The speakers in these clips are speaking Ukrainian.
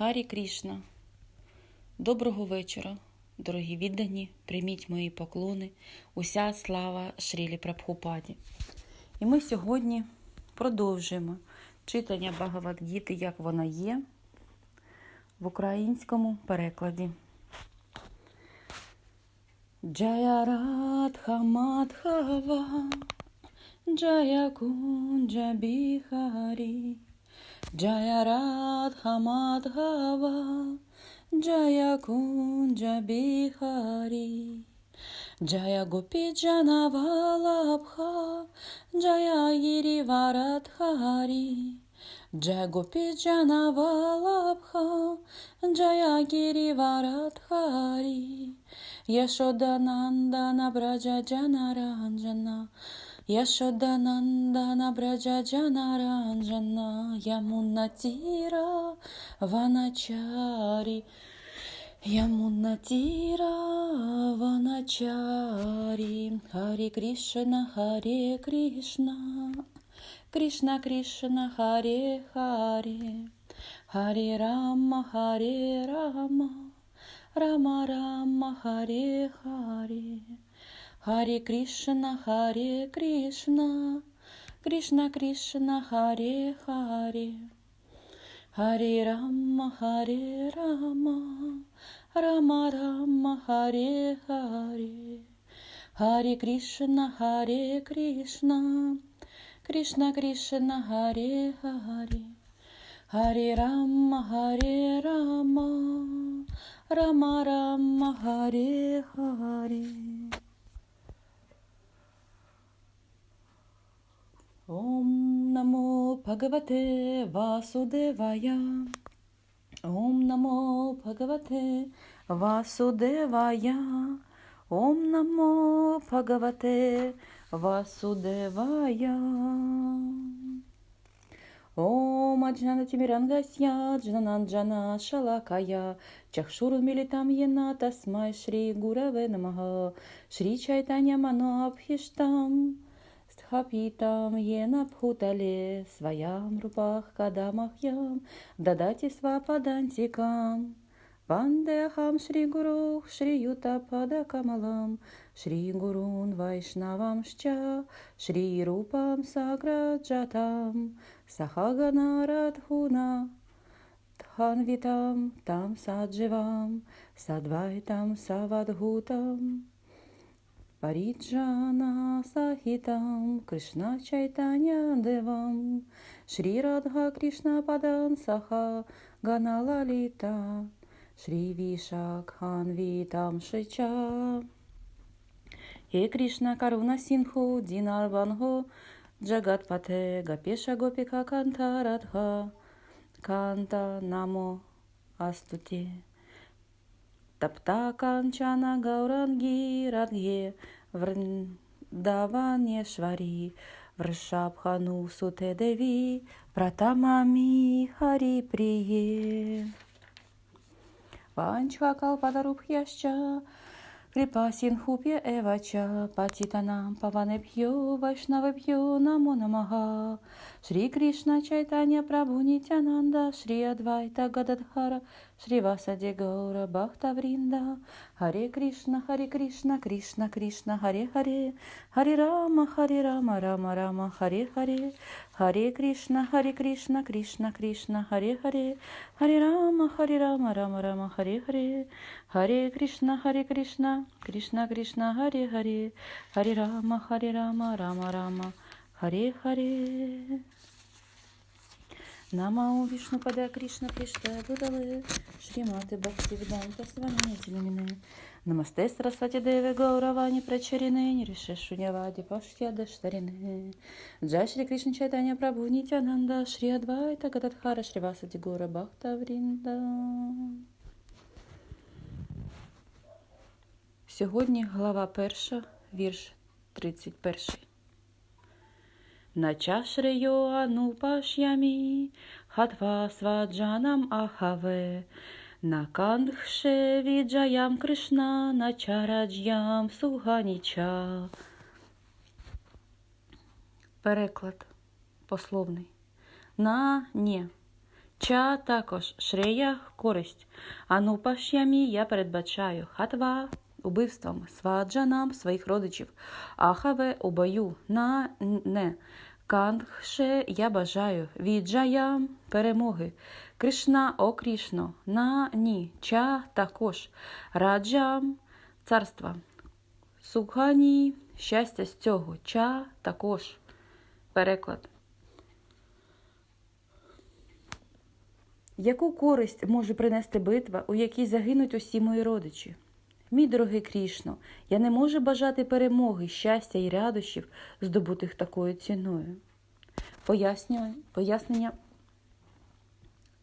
Гарі Крішна. Доброго вечора, дорогі віддані, прийміть мої поклони, уся слава Шрілі Прабхупаді. І ми сьогодні продовжуємо читання Багавадгіти, як вона є, в українському перекладі. Джая Радха Мадхава, Джая Кунджа Бихарі. Jaya Radha Madhava Jaya Kunja Bihari Jaya Gopi Janavalabha Jaya Girivaradhari Jaya Gopi Janavalabha Jaya Girivaradhari Yashodanandana Braja Janaranjana Yashodanandana Braja Janaranjana Yamunatira Vanachari Yamunatira Vanachari Hare Krishna Hare Krishna Krishna Krishna Hare Hare Hare Rama Hare Rama Rama Rama Hare Hare Hare Krishna, Hare Krishna, Krishna Krishna, Hare Hare, Hare Rama, Hare Rama, Rama Rama, Hare Hare, Hare Krishna, Hare Krishna, Krishna Krishna, Hare Hare, Hare Rama, Hare Rama, Rama Rama, Hare Hare. Ом намо Бхагавате Васудевая. Ом намо Бхагавате Васудевая. Ом намо Бхагавате Васудевая. Ом Аджнана Тимирангасья, Джнананджана Шалакая, Чахшуру Милитам Йена Тасмай Шри Гураве Намаха, Шри Чайтанья Мано Стхапитам ена бхутале своям рупах кадамахьям дадати свападантикам. Вандехам Шри Гуру Шри Юта Камалам Шри Гурун Вайшнавам Шча Шри Рупам Саграджатам Сахагана Радхуна Дханвитам Там Садживам Садвайтам Савадхутам Париджана Сахитам Кришна Чайтаня Девам Шри Радха Кришна Падан Саха Ганалалита Шри Вишакхан Витам Шича. Хе Кришна Каруна Синху Динар Ванхо Джагатпате Гапеша Гопика Канта Радха Канта Намо Астути Тапта Канчана Гауранги Радхе Вриндаванешвари Вршабхану Суте Деви Пратамами Хари Прие Ванчха Калпадарубхьяща Крипа Синхупья Эвача Патитанам Паванебхьо Вайшнавебхьо Намо Намаха Шри Кришна Чайтанья Прабху Нитянанда Шри Адвайта Гададхара Шри Васади Гаура Бхакта Вринда Харе Кришна Харе Кришна Кришна Кришна Харе Харе Харе Рама Харе Рама Рама Рама Харе Харе Харе Кришна Харе Кришна Кришна Кришна Харе Харе Харе Рама Харе Рама Рама Рама Харе Харе Харе Кришна Харе Кришна Кришна Кришна Харе Харе Харе Рама Харе Рама Рама Рама Харе Харе Намау Вишну Пада Кришна Кришна Будалы Шриматы Бхакти Виданта Свами Тилимины Намасте Сарасвати Деве Гауравани Прачарины Нириши Шунявади Паштьяда Штарины Джай Шри Кришна Чайтанья Прабху Нитянанда Шри Адвайта Гададхара Шри Васади Гора Бхакта Вринда Сьогодні глава перша, вірш 31. Начашреyo анупашями, хатва сваджанам ахаве, накандхше віджаям Кришна, начараджям суганіча. Переклад пословний. На не Ча також шрея користь. Анупашямі я передбачаю. Хатва убивством, сваджанам своїх родичів. Ахаве у бою. На не. Кангше я бажаю. Віджаям перемоги. Кришна о Крішно. На ні. Ча також. Раджам царства. Сукгані щастя з цього. Ча також. Переклад. Яку користь може принести битва, у якій загинуть усі мої родичі? Мій дорогий Крішно, я не можу бажати перемоги, щастя і радощів, здобутих такою ціною. Пояснює, пояснення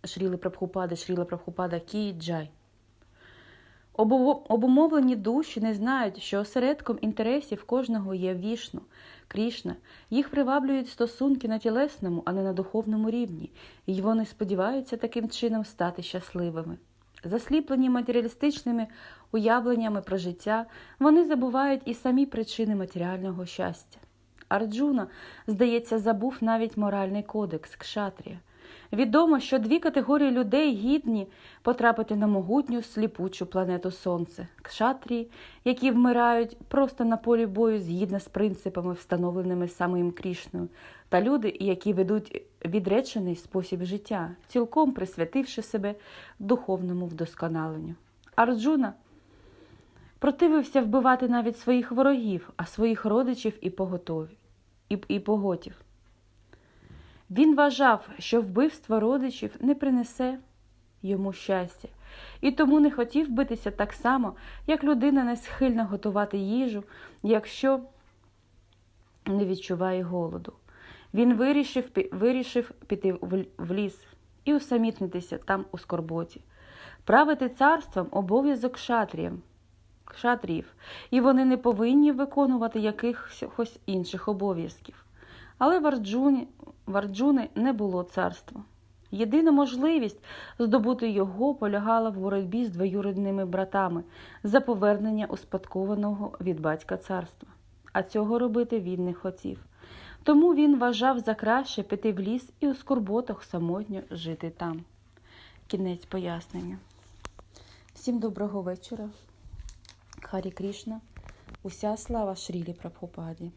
Шріли Прабхупади, Шріла Прабхупада Кі Джай. Обумовлені душі не знають, що осередком інтересів кожного є вішну, Крішна. Їх приваблюють стосунки на тілесному, а не на духовному рівні, і вони сподіваються таким чином стати щасливими. Засліплені матеріалістичними уявленнями про життя, вони забувають і самі причини матеріального щастя. Арджуна, здається, забув навіть моральний кодекс кшатрія. Відомо, що дві категорії людей гідні потрапити на могутню сліпучу планету Сонце кшатрії, які вмирають просто на полі бою згідно з принципами, встановленими самим Крішною, та люди, які ведуть відречений спосіб життя, цілком присвятивши себе духовному вдосконаленню. Арджуна противився вбивати навіть своїх ворогів, а своїх родичів і поготові, і, і поготів. Він вважав, що вбивство родичів не принесе йому щастя, і тому не хотів битися так само, як людина не схильна готувати їжу, якщо не відчуває голоду. Він вирішив, вирішив піти в- ліс і усамітнитися там у скорботі. Правити царством обов'язок кшатріям, кшатріїв, і вони не повинні виконувати якихось інших обов'язків. Але в Арджуні, в Арджуни не було царства. Єдина можливість здобути його полягала в боротьбі з двоюрідними братами за повернення успадкованого від батька царства. А цього робити він не хотів. Тому він вважав за краще піти в ліс і у скорботах самотньо жити там. Кінець пояснення. Всім доброго вечора. Харі Крішна. Уся слава Шрілі Прабхупаді.